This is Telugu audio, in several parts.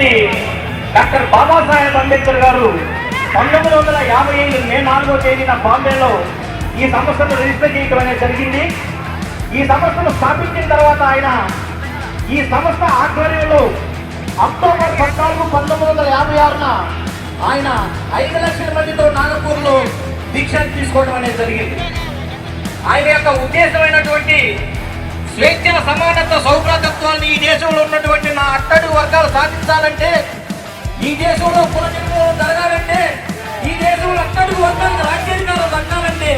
అనేది డాక్టర్ బాబాసాహెబ్ అంబేద్కర్ గారు పంతొమ్మిది వందల యాభై ఐదు మే నాలుగో తేదీన బాంబేలో ఈ సంస్థను రిజిస్టర్ చేయడం అనేది జరిగింది. ఈ సంస్థను స్థాపించిన తర్వాత ఆయన ఈ సంస్థ ఆధ్వర్యంలో అక్టోబర్ పద్నాలుగు పంతొమ్మిది వందల యాభై ఆరున ఆయన ఐదు లక్షల మందితో నాగపూర్లో దీక్ష తీసుకోవడం అనేది జరిగింది. ఆయన యొక్క ఉద్దేశమైనటువంటి స్వేచ్ఛల సమానత్వ సౌభ్రాతత్వాన్ని ఈ దేశంలో ఉన్నటువంటి నా అట్టడు వర్గాలు సాధించాలంటే ఈ దేశంలో పునర్జన్మం జరగాలంటే ఈ దేశంలో అట్టడుగు వర్గాలకు రాజ్యాధికారం దక్కాలంటే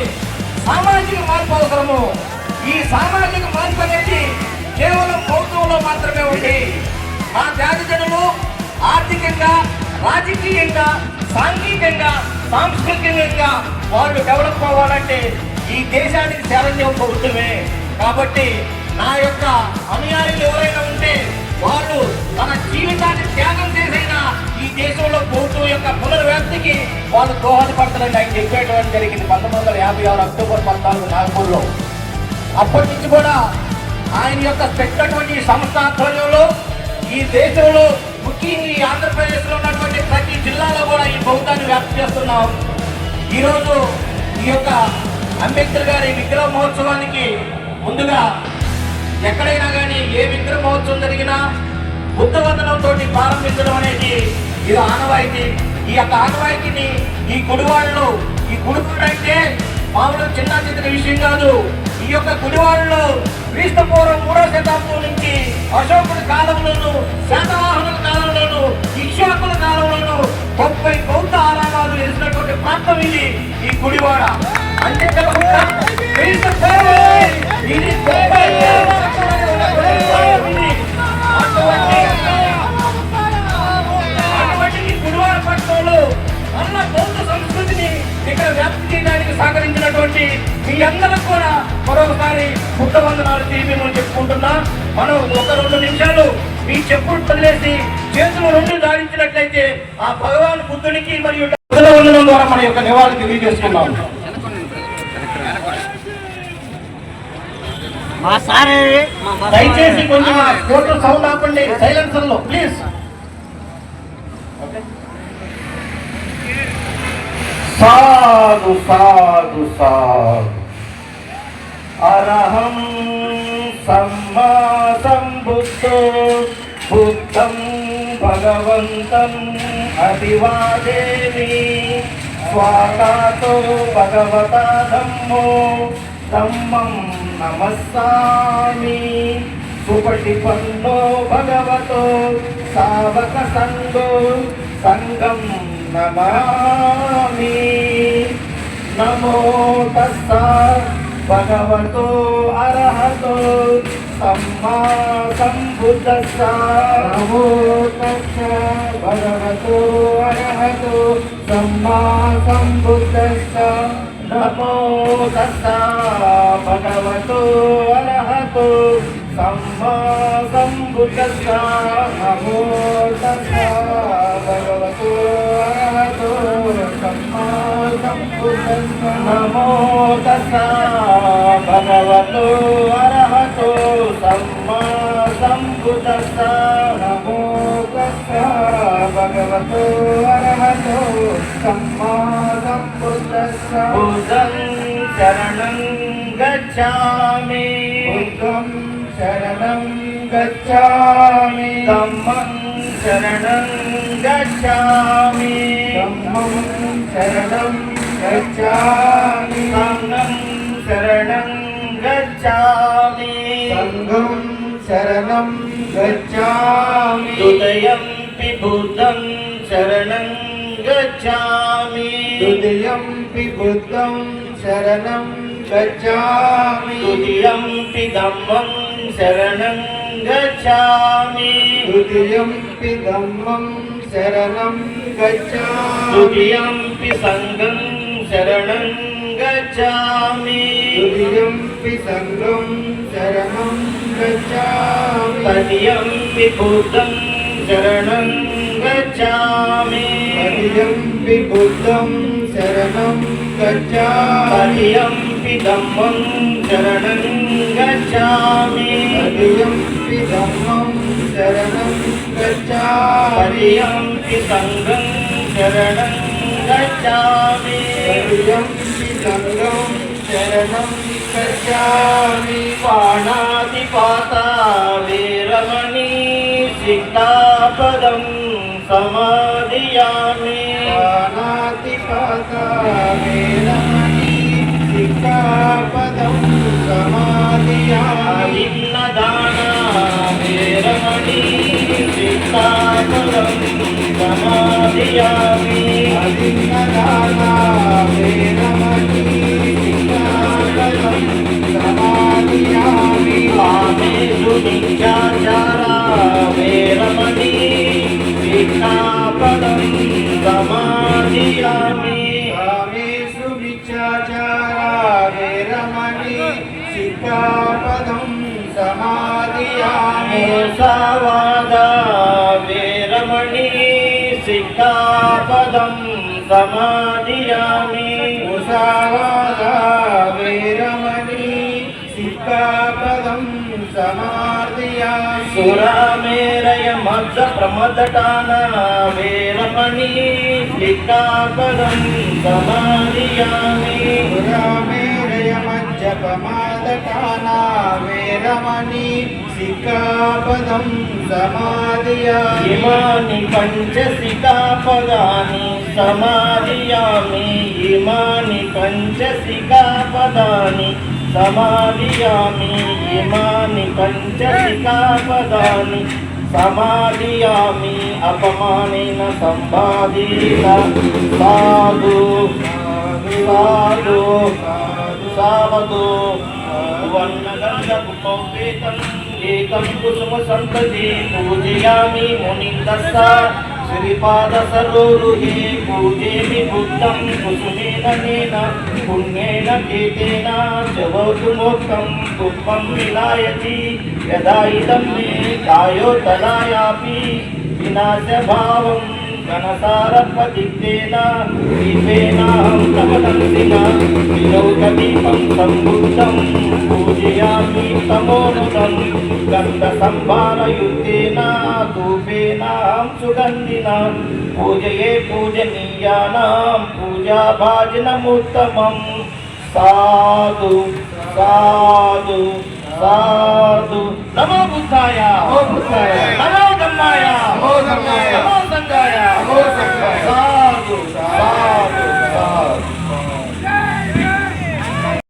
సామాజిక మార్పు అవసరము. ఈ సామాజిక మార్పు అనేది కేవలం ప్రభుత్వంలో మాత్రమే ఉంది. మా జాతిజనులు ఆర్థికంగా రాజకీయంగా సాంఘికంగా సాంస్కృతికంగా వాళ్ళు డెవలప్ అవ్వాలంటే ఈ దేశానికి శరణ్యం ప్రభుత్వమే. కాబట్టి నా యొక్క అనుయాయులు ఎవరైనా ఉంటే వాళ్ళు తన జీవితాన్ని త్యాగం చేసైనా ఈ దేశంలో ప్రభుత్వం యొక్క పునర్వ్యాప్తికి వాళ్ళు దోహదపడతారని ఆయన చెప్పేయడం జరిగింది. పంతొమ్మిది వందల యాభై ఆరు అక్టోబర్ పద్నాలుగు నాగపూర్లో. అప్పటి నుంచి కూడా ఆయన యొక్క పెట్టినటువంటి సంస్థ ఆధ్వర్యంలో ఈ దేశంలో ముఖ్యంగా ఈ ఆంధ్రప్రదేశ్లో ఉన్నటువంటి ప్రతి జిల్లాలో కూడా ఈ బౌద్ధాన్ని వ్యాప్తి చేస్తున్నాం. ఈరోజు ఈ యొక్క అంబేద్కర్ గారి విగ్రహ మహోత్సవానికి ముందుగా ఎక్కడైనా కానీ ఏ విగ్రహ మహోత్సవం జరిగినా బుద్ధవందనంతో ప్రారంభించడం అనేది ఇది ఆనవాయితీ. ఈ యొక్క ఆనవాయితీని ఈ గుడివాడలో ఈ గుడివాడు అంటే మామూలు చిన్న చిన్న విషయం కాదు. ఈ యొక్క గుడివాడలో క్రీస్తు పూర్వం మూడో శతాబ్దం నుంచి అశోకుడి కాలంలోను శాతవాహనుల కాలంలోను ఇక్షాకుల కాలంలోను ముప్పై బౌద్ధ ఆరామాలు వేసినటువంటి ప్రాంతం ఇది ఈ గుడివాడ. అంతేకాకుండా క్రీస్తు వ్యాప్తి చేయడానికి సహకరించినటువంటి మీ అందరూ కూడా మరొకసారి బుద్ధ వందనాలు తీపి మనం చెప్పుకుంటున్నా. మనం ఒక రెండు నిమిషాలు మీ చెప్పులు వదిలేసి చేతులు రెండు దాడించినట్లయితే ఆ భగవాన్ బుద్ధునికి మరియు వందనం ద్వారా మన యొక్క నివాళి మా దయచేసి కొంచెం సౌండ్ ఆపండి సైలెన్సర్లో ప్లీజ్ సాధు సాధు సాధు. అరహం సమ్మా సంబుద్ధో బుద్ధం భగవంతం అభివాదేమి స్వాగతో భగవత ధమ్మో ధమ్మం నమస్సామి. సుపటిపన్నో భగవతో సావక సంగో సంగం నమామి నమో తస్స భగవతో అర్హతో సమ్మా సంబుద్ధస్స నమో తస్స భగవతో అర్హతో సమ్మా సంబుద్ధస్స నమో తస్స భగవతో అర్హతో సమ్మా సంబుద్ధస్స నమో നമോ അർഹതോ സമ്മാസംബുദ്ധസ്സ ബുദ്ധം ശരണം ഗച്ഛാമി ബുദ്ധം ശരണം ഗച്ഛാമി ധമ്മം ശരണം ഗച്ഛാമി ധമ്മം ശരണം ഗച്ഛാമി സംഘം ശരണം ഗച്ഛാമി സംഘം ശരണം ഗച്ഛാമി ഹൃദയം शरणं गच्छामि। हृदयं पिबुद्धं शरणं गचा तु पिदम्भं शरणं गच्छामि। हृदयं पिदम्भं शरणं गच्छामि। हृदयं पि सङ्गं शरणं गच्छामि। हृदयं पि सङ्गं शरणं गच्छामि। हृदयं पि पिभूतं शरणं gacchami adiyam pi buddham charanam gacchami adiyam dhammam charanam gacchami adiyam dhammam charanam gacchami adiyam pi sangham charanam gacchami adiyam pi sangham charanam gacchami समाधियामि पानातिपाता वेरमणि सिक्खापदं समाधियामि अभिन्नदाना Veeramani सिक्तापदं समाधियामि अधिन्नदाना वेरमणि सिक्खापदं समाधियामि कामेषु नित्याचारा Veeramani पदं गमामि हरे सुविचारे रमणि शिखापदं समाधियामि सवादा वेरमणि शिखापदं समाधियामि उषावादा वेरमणि शिखापदं समाधियामि सुरामे మధ్య ప్రమదటాన వీరమణి సిక్తాపదం సమాధియామి. పురామేరయ మజ్జపమాదటానా వేరమణి సిక్కాపదం సమాధియామి. ఇమాని పంచసికాపదాని సమాధియామి. ఇమాని పంచసికాపదాని సమాధియామి. ఇమాని పంచసికాపదాని సమాధియామి అపమానేన సంబాధిత సాధు సాధు సావధు వర్ణగంధపుపేతం ఏకం కుసుమ సంతతి పూజయామి మునిందస్స. శ్రీపాద సరోరుహే పూజేమి బుద్ధం కుసుమేన నేన. పుణ్యేన కేతేన చవతు మోక్షం పుష్పం విలాయతి. యదా ఇదం మే కాయోతలాయాపి. వినాశ భావం ఘనసారపదిక్తేన దీపేనాహం తమదంసిన విలోకదీపం సంబుద్ధం పూజయామి తమోనుదం గంధసంభారయుక్తేన ధూపేనాహం సుగంధిన. పూజయే పూజనీయానాం. పూజాభాజనముత్తమం సాధు సాధు సాధు నమో బుద్ధాయ నమో బుద్ధాయ. నమో ధమ్మాయ నమో